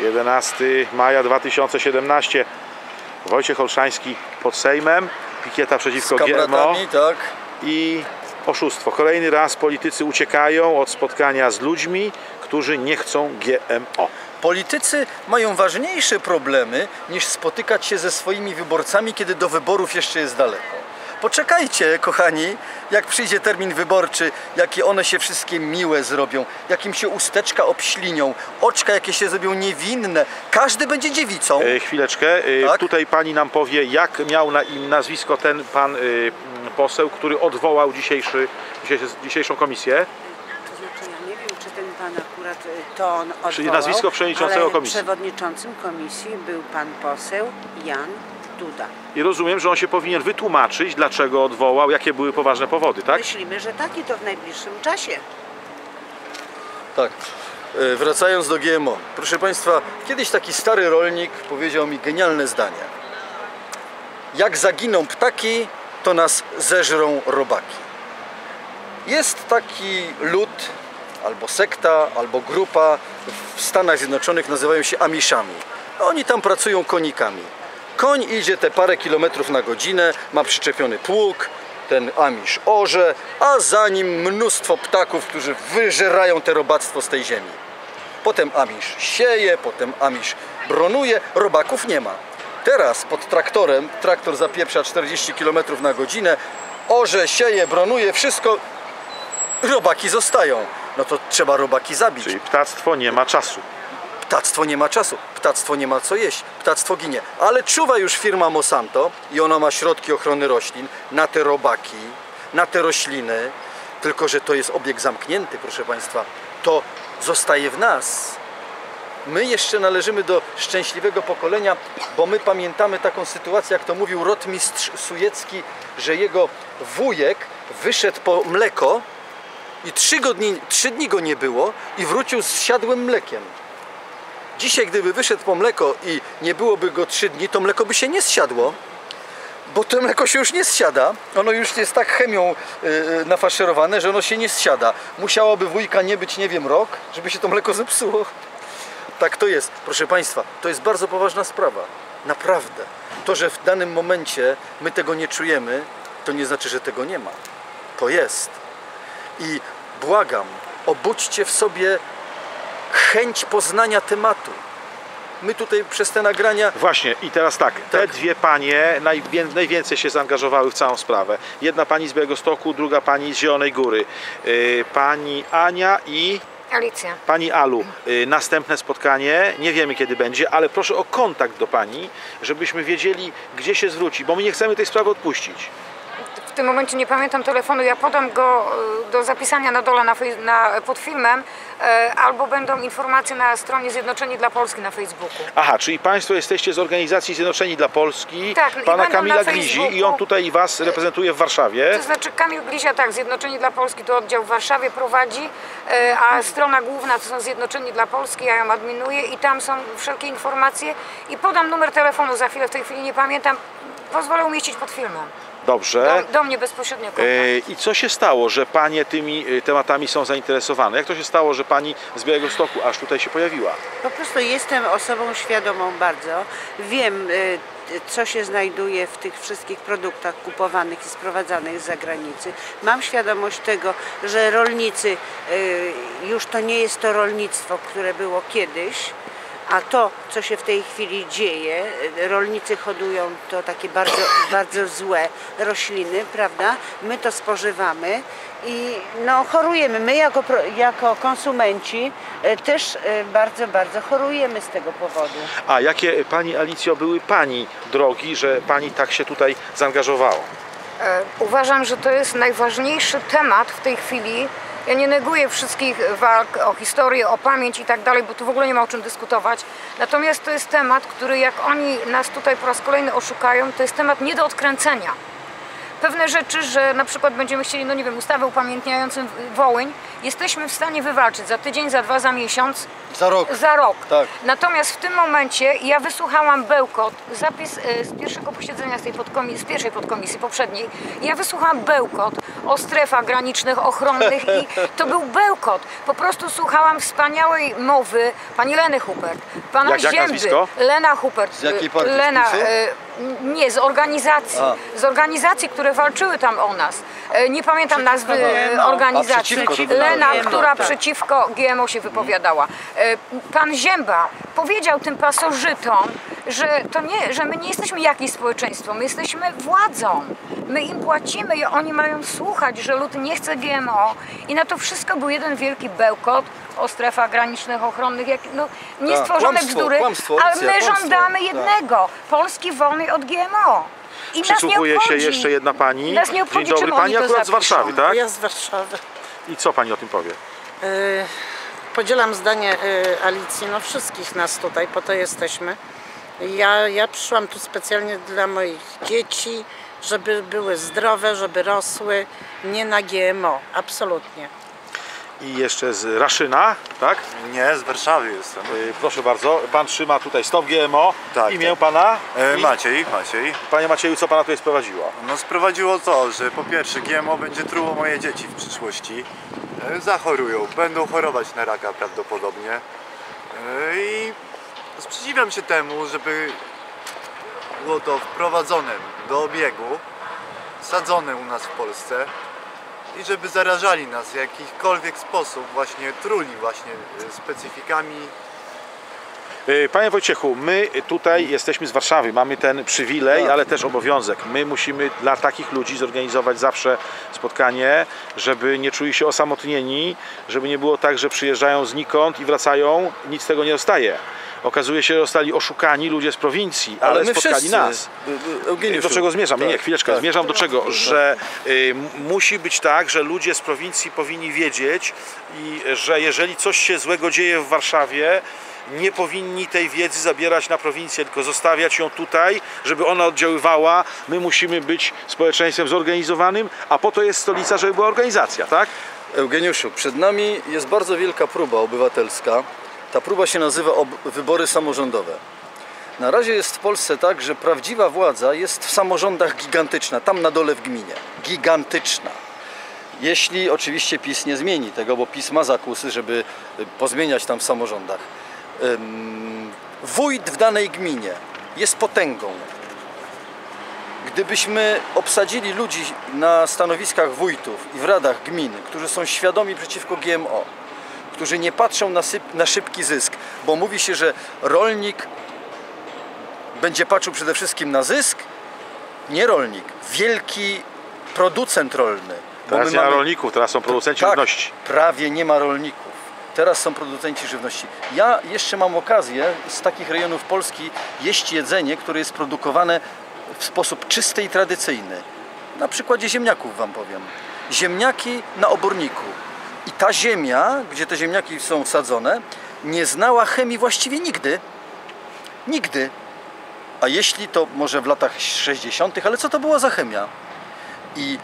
11 maja 2017. Wojciech Olszański pod Sejmem. Pikieta przeciwko GMO tak. i oszustwo. Kolejny raz politycy uciekają od spotkania z ludźmi, którzy nie chcą GMO. Politycy mają ważniejsze problemy niż spotykać się ze swoimi wyborcami, kiedy do wyborów jeszcze jest daleko. Poczekajcie, kochani, jak przyjdzie termin wyborczy, jakie one się wszystkie miłe zrobią, jakim się usteczka obślinią, oczka jakie się zrobią niewinne. Każdy będzie dziewicą. E, chwileczkę, e, Tak? tutaj pani nam powie, jak miał na im nazwisko ten pan e, poseł, który odwołał dzisiejszy, dzisiejszy, dzisiejszą komisję. To znaczy ja nie wiem, czy ten pan akurat y, to on odwołał, Czyli nazwisko przewodniczącego ale komisji. przewodniczącym komisji był pan poseł Jan Duda. I rozumiem, że on się powinien wytłumaczyć, dlaczego odwołał, jakie były poważne powody, tak? Myślimy, że tak i to w najbliższym czasie. Tak. E, Wracając do GMO. Proszę Państwa, kiedyś taki stary rolnik powiedział mi genialne zdanie. Jak zaginą ptaki, to nas zeżrą robaki. Jest taki lud, albo sekta, albo grupa w Stanach Zjednoczonych, nazywają się Amishami. Oni tam pracują konikami. Koń idzie te parę kilometrów na godzinę, ma przyczepiony pług, ten Amish orze, a za nim mnóstwo ptaków, którzy wyżerają te robactwo z tej ziemi. Potem Amish sieje, potem Amish bronuje, robaków nie ma. Teraz pod traktorem, traktor zapieprza 40 km na godzinę, orze, sieje, bronuje, wszystko, robaki zostają. No to trzeba robaki zabić. Czyli ptactwo nie ma czasu. Ptactwo nie ma czasu, ptactwo nie ma co jeść, ptactwo ginie. Ale czuwa już firma Monsanto i ona ma środki ochrony roślin na te robaki, na te rośliny, tylko że to jest obieg zamknięty, proszę Państwa. To zostaje w nas. My jeszcze należymy do szczęśliwego pokolenia, bo my pamiętamy taką sytuację, jak to mówił rotmistrz Sujecki, że jego wujek wyszedł po mleko i trzy, go dni, trzy dni go nie było i wrócił z siadłym mlekiem. Dzisiaj, gdyby wyszedł po mleko i nie byłoby go trzy dni, to mleko by się nie zsiadło, bo to mleko się już nie zsiada. Ono już jest tak chemią yy, nafaszerowane, że ono się nie zsiada. Musiałoby wujka nie być, nie wiem, rok, żeby się to mleko zepsuło. Tak to jest. Proszę Państwa, to jest bardzo poważna sprawa. Naprawdę. To, że w danym momencie my tego nie czujemy, to nie znaczy, że tego nie ma. To jest. I błagam, obudźcie w sobie chęć poznania tematu. My tutaj przez te nagrania Właśnie, i teraz tak, te Tak. dwie panie najwię- najwięcej się zaangażowały w całą sprawę. Jedna pani z Białegostoku, druga pani z Zielonej Góry. Yy, Pani Ania i Alicja. pani Alu. Yy, Następne spotkanie, nie wiemy kiedy będzie, ale proszę o kontakt do pani, żebyśmy wiedzieli, gdzie się zwrócić, bo my nie chcemy tej sprawy odpuścić. W tym momencie nie pamiętam telefonu, ja podam go y, do zapisania na dole na, na, pod filmem, y, albo będą informacje na stronie Zjednoczeni dla Polski na Facebooku. Aha, czyli Państwo jesteście z organizacji Zjednoczeni dla Polski, Tak, pana Kamila Grizi i on tutaj Was reprezentuje w Warszawie. To znaczy Kamil Glizia, tak, Zjednoczeni dla Polski to oddział w Warszawie prowadzi, y, a strona główna to są Zjednoczeni dla Polski, ja ją adminuję i tam są wszelkie informacje i podam numer telefonu za chwilę, w tej chwili nie pamiętam, pozwolę umieścić pod filmem. Dobrze. Do, do mnie bezpośrednio kontakt. E, I co się stało, że panie tymi e, tematami są zainteresowane? Jak to się stało, że pani z Białegostoku aż tutaj się pojawiła? Po prostu jestem osobą świadomą bardzo. Wiem, y, co się znajduje w tych wszystkich produktach kupowanych i sprowadzanych z zagranicy. Mam świadomość tego, że rolnicy, już to nie jest to rolnictwo, które było kiedyś, a to, co się w tej chwili dzieje, rolnicy hodują to takie bardzo, bardzo złe rośliny, prawda? My to spożywamy i no, chorujemy. My jako, jako konsumenci y, też y, bardzo, bardzo chorujemy z tego powodu. A jakie pani Alicjo były pani drogi, że pani tak się tutaj zaangażowała? E, Uważam, że to jest najważniejszy temat w tej chwili. Ja nie neguję wszystkich walk o historię, o pamięć i tak dalej, bo tu w ogóle nie ma o czym dyskutować. Natomiast to jest temat, który jak oni nas tutaj po raz kolejny oszukają, to jest temat nie do odkręcenia. pewne rzeczy, że na przykład będziemy chcieli, no nie wiem, ustawę upamiętniającą Wołyń, jesteśmy w stanie wywalczyć za tydzień, za dwa, za miesiąc, Za rok. za rok. Tak. Natomiast w tym momencie ja wysłuchałam bełkot, zapis e, z pierwszego posiedzenia z tej podkomisji, z pierwszej podkomisji poprzedniej. Ja wysłuchałam bełkot o strefach granicznych, ochronnych i to był bełkot. Po prostu słuchałam wspaniałej mowy pani Leny Hubert, pana Jak- Zięby? Lena Hubert. Z jakiej partii? Lena, e, nie, z organizacji. A. Z organizacji, które walczyły tam o nas. Nie pamiętam nazwy GMO. organizacji. Lena, GMO, która tak. przeciwko GMO się wypowiadała. E, Pan Zięba powiedział tym pasożytom, że to nie, że my nie jesteśmy jakieś społeczeństwo, my jesteśmy władzą. My im płacimy i oni mają słuchać, że lud nie chce GMO. I na to wszystko był jeden wielki bełkot o strefach granicznych, ochronnych, jak, no, niestworzone kłamstwo, bzdury, kłamstwo, ale my kłamstwo. żądamy Tak. jednego, Polski wolnej od GMO. I nas nie Przysłuchuje się obchodzi. jeszcze jedna pani. Nas nie Dzień obchodzi, dobry, czym pani akurat z zapiszą. Warszawy, tak? Ja z Warszawy. I co pani o tym powie? Yy, Podzielam zdanie yy, Alicji, no wszystkich nas tutaj, po to jesteśmy. Ja, ja przyszłam tu specjalnie dla moich dzieci, żeby były zdrowe, żeby rosły, nie na GMO, absolutnie. I jeszcze z Raszyna, tak? Nie, z Warszawy jestem. Y, Proszę bardzo, pan trzyma tutaj stop GMO. Tak, Imię tak. pana? E, I- Maciej, Maciej. Panie Macieju, co pana tutaj sprowadziło? No sprowadziło to, że po pierwsze GMO będzie truło moje dzieci w przyszłości. E, Zachorują, będą chorować na raka prawdopodobnie. E, I sprzeciwiam się temu, żeby było to wprowadzone do obiegu, sadzone u nas w Polsce i żeby zarażali nas w jakikolwiek sposób, właśnie truli właśnie e, specyfikami Panie Wojciechu, my tutaj jesteśmy z Warszawy, mamy ten przywilej, Tak. ale też obowiązek. My musimy dla takich ludzi zorganizować zawsze spotkanie, żeby nie czuli się osamotnieni, żeby nie było tak, że przyjeżdżają znikąd i wracają, nic z tego nie zostaje. Okazuje się, że zostali oszukani ludzie z prowincji, ale, my spotkali wszyscy. nas. Eugeniuszu. Do czego zmierzam? Nie, nie, Tak, chwileczkę. tak. Zmierzam do czego? Że y, musi być tak, że ludzie z prowincji powinni wiedzieć i że jeżeli coś się złego dzieje w Warszawie, nie powinni tej wiedzy zabierać na prowincję, tylko zostawiać ją tutaj, żeby ona oddziaływała. My musimy być społeczeństwem zorganizowanym, a po to jest stolica, żeby była organizacja, tak? Eugeniuszu, przed nami jest bardzo wielka próba obywatelska. Ta próba się nazywa wybory samorządowe. Na razie jest w Polsce tak, że prawdziwa władza jest w samorządach gigantyczna, tam na dole w gminie. Gigantyczna. Jeśli oczywiście PiS nie zmieni tego, bo PiS ma zakusy, żeby y, pozmieniać tam w samorządach. Wójt w danej gminie jest potęgą. Gdybyśmy obsadzili ludzi na stanowiskach wójtów i w radach gmin, którzy są świadomi przeciwko GMO, którzy nie patrzą na, syp, na szybki zysk, bo mówi się, że rolnik będzie patrzył przede wszystkim na zysk, nie rolnik, wielki producent rolny. Teraz nie ma mamy- rolników, teraz są producenci tak, żywności. prawie nie ma rolników. Teraz są producenci żywności. Ja jeszcze mam okazję z takich rejonów Polski jeść jedzenie, które jest produkowane w sposób czysty i tradycyjny. Na przykładzie ziemniaków Wam powiem. Ziemniaki na oborniku. I ta ziemia, gdzie te ziemniaki są sadzone, nie znała chemii właściwie nigdy. Nigdy. A jeśli to może w latach 60., ale co to była za chemia? I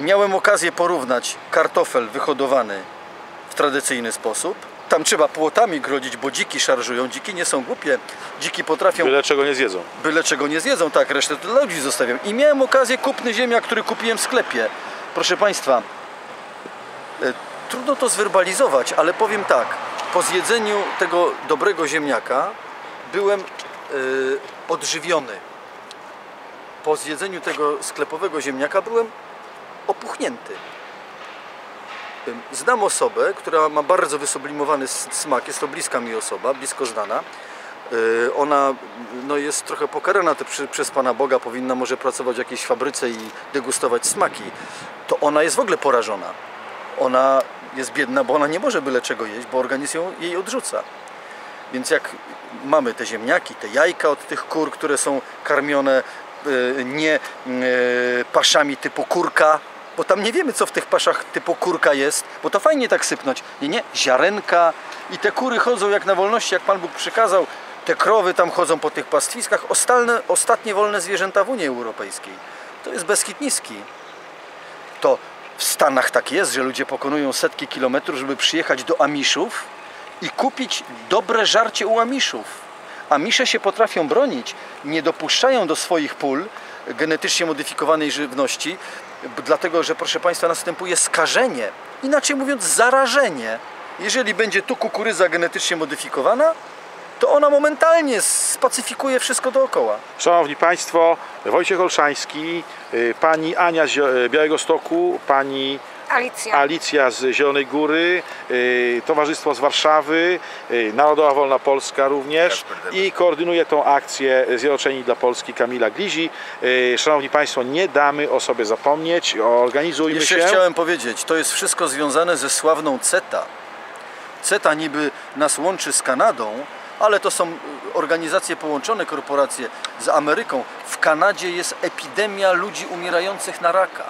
miałem okazję porównać kartofel wyhodowany tradycyjny sposób. Tam trzeba płotami grodzić, bo dziki szarżują. Dziki nie są głupie. Dziki potrafią Byle czego nie zjedzą. byle czego nie zjedzą, tak, resztę to dla ludzi zostawiam. I miałem okazję kupny ziemia, który kupiłem w sklepie. Proszę Państwa, e, trudno to zwerbalizować, ale powiem tak, po zjedzeniu tego dobrego ziemniaka byłem e, odżywiony. Po zjedzeniu tego sklepowego ziemniaka byłem opuchnięty. Znam osobę, która ma bardzo wysublimowany smak, jest to bliska mi osoba, blisko znana. Yy, Ona no, jest trochę pokarana przy, przez Pana Boga, powinna może pracować w jakiejś fabryce i degustować smaki. To ona jest w ogóle porażona. Ona jest biedna, bo ona nie może byle czego jeść, bo organizm ją, jej odrzuca. Więc jak mamy te ziemniaki, te jajka od tych kur, które są karmione yy, nie yy, paszami typu kurka, bo tam nie wiemy co w tych paszach typu kurka jest, bo to fajnie tak sypnąć. Nie, nie, ziarenka i te kury chodzą jak na wolności, jak Pan Bóg przykazał. Te krowy tam chodzą po tych pastwiskach. Ostalne, ostatnie wolne zwierzęta w Unii Europejskiej. To jest Beskid Niski. to w Stanach tak jest, że ludzie pokonują setki kilometrów, żeby przyjechać do Amiszów i kupić dobre żarcie u Amiszów. Amisze się potrafią bronić, nie dopuszczają do swoich pól genetycznie modyfikowanej żywności, dlatego że, proszę Państwa, następuje skażenie, inaczej mówiąc zarażenie. Jeżeli będzie tu kukurydza genetycznie modyfikowana, to ona momentalnie spacyfikuje wszystko dookoła. Szanowni Państwo, Wojciech Olszański, y, pani Ania z Zio- Białego Stoku, pani Alicja. Alicja z Zielonej Góry, y, Towarzystwo z Warszawy, y, Narodowa Wolna Polska również i koordynuje tą akcję Zjednoczeni dla Polski Kamila Glizi. Y, Szanowni Państwo, nie damy o sobie zapomnieć, organizujmy Jeszcze się. chciałem powiedzieć, to jest wszystko związane ze sławną CETA. CETA niby nas łączy z Kanadą, ale to są organizacje połączone, korporacje z Ameryką. W Kanadzie jest epidemia ludzi umierających na raka.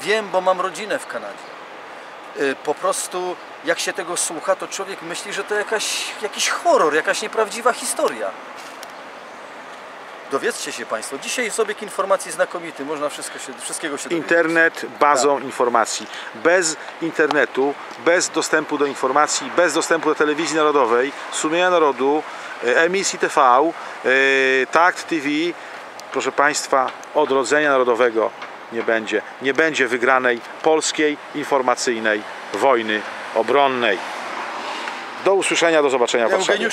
Wiem, bo mam rodzinę w Kanadzie. Y, Po prostu jak się tego słucha, to człowiek myśli, że to jakaś, jakiś horror, jakaś nieprawdziwa historia. Dowiedzcie się Państwo. Dzisiaj jest obieg informacji znakomity, można wszystko się, wszystkiego się dowiedzieć. Internet bazą informacji. Bez internetu, bez dostępu do informacji, bez dostępu do telewizji narodowej, sumienia narodu, e, emisji TV, e, Takt TV, proszę Państwa, odrodzenia narodowego nie będzie. Nie będzie wygranej polskiej informacyjnej wojny obronnej. Do usłyszenia, do zobaczenia w Warszawie.